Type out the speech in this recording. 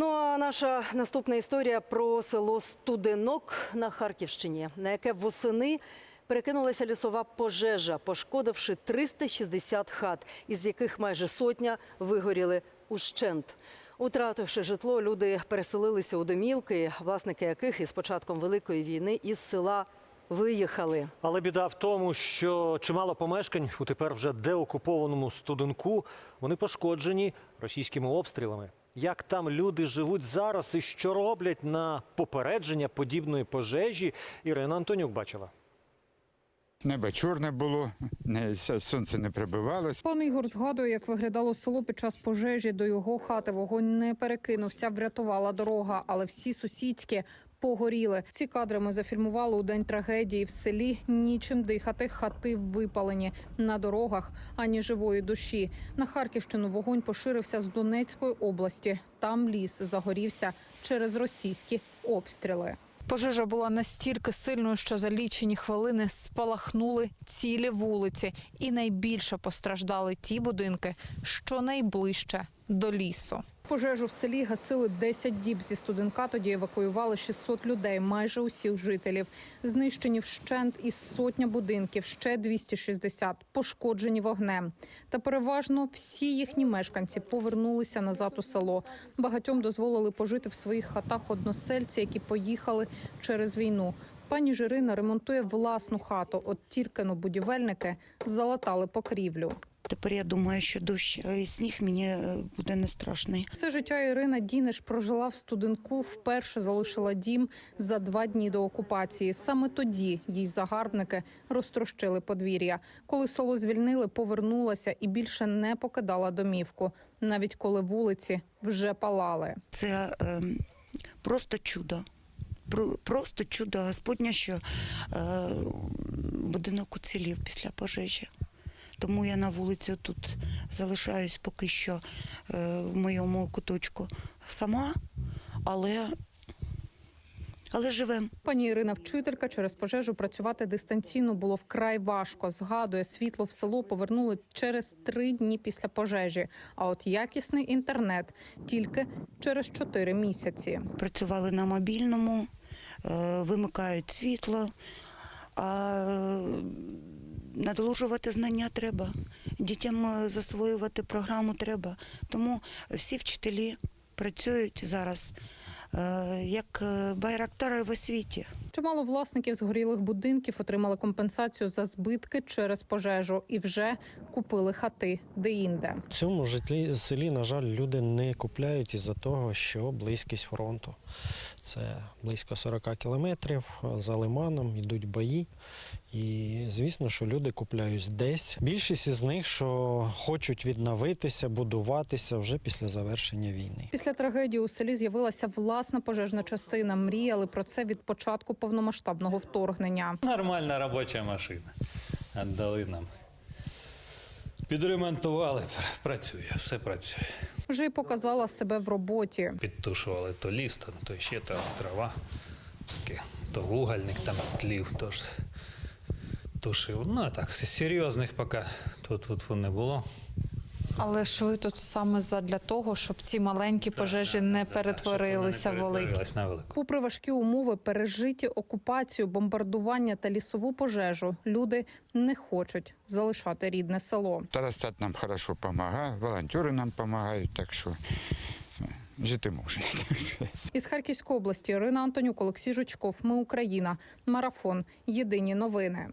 Ну а наша наступна історія про село Студенок на Харківщині, на яке восени перекинулася лісова пожежа, пошкодивши 360 хат, із яких майже сотня вигоріли ущент. Утративши житло, люди переселилися у домівки, власники яких із початком великої війни із села виїхали. Але біда в тому, що чимало помешкань у тепер вже деокупованому студенку вони пошкоджені російськими обстрілами. Як там люди живуть зараз і що роблять на попередження подібної пожежі, Ірина Антонюк бачила. Небо чорне було, не, сонце не прибивалось. Пан Ігор згадує, як виглядало село під час пожежі. До його хати вогонь не перекинувся, врятувала дорога, але всі сусідські погоріли. Ці кадри ми зафільмували у день трагедії. В селі нічим дихати, хати випалені на дорогах, ані живої душі. На Харківщину вогонь поширився з Донецької області. Там ліс загорівся через російські обстріли. Пожежа була настільки сильною, що за лічені хвилини спалахнули цілі вулиці, і найбільше постраждали ті будинки, що найближче до лісу. Пожежу в селі гасили 10 діб зі студенка. Тоді евакуювали 600 людей, майже усіх жителів. Знищені вщент із сотня будинків, ще 260 пошкоджені вогнем. Та переважно всі їхні мешканці повернулися назад у село. Багатьом дозволили пожити в своїх хатах односельці, які поїхали через війну. Пані Жирина ремонтує власну хату. От тільки но будівельники залатали покрівлю. Тепер я думаю, що дощ і сніг мені е, буде не страшний. Все життя Ірина Дінеш прожила в студенку. Вперше залишила дім за два дні до окупації. Саме тоді їй загарбники розтрощили подвір'я. Коли село звільнили, повернулася і більше не покидала домівку, навіть коли вулиці вже палали. Це е, просто чудо. Про- Просто чудо Господня, що е, будинок уцілів після пожежі. Тому я на вулиці тут залишаюсь поки що е, в моєму куточку сама, але, але живем. Пані Ірина, вчителька через пожежу працювати дистанційно було вкрай важко. Згадує, світло в село повернули через три дні після пожежі. А от якісний інтернет тільки через чотири місяці. Працювали на мобільному, е, вимикають світло, а надолужувати знання треба. Дітям е, засвоювати програму треба. Тому всі вчителі працюють зараз як е, байрактари в освіті. Чимало власників згорілих будинків отримали компенсацію за збитки через пожежу і вже купили хати де-інде. В цьому житлі селі, на жаль, люди не купляють із-за того, що близькість фронту. Це близько 40 кілометрів за лиманом, йдуть бої. І звісно, що люди купляють десь. Більшість із них, що хочуть відновитися, будуватися вже після завершення війни. Після трагедії у селі з'явилася власна пожежна частина. Мріяли про це від початку повномасштабного вторгнення. Нормальна робоча машина. Віддали нам. Підремонтували, працює, все працює. Вже й показала себе в роботі. Підтушували то ліс, то, то ще то трава. Таке, то вугальник там тлів, тож тушив. Ну, а так, серйозних поки тут, тут не було. Але ж ви тут саме задля того, щоб ці маленькі пожежі не перетворилися в великі. Попри важкі умови, пережиті окупацію, бомбардування та лісову пожежу, люди не хочуть залишати рідне село. Старостат нам хорошо допомагає, волонтери нам допомагають, так що е, жити можна. Із Харківської області Ірина Антонюк, Олексій Жучков. Ми Україна. Марафон. Єдині новини.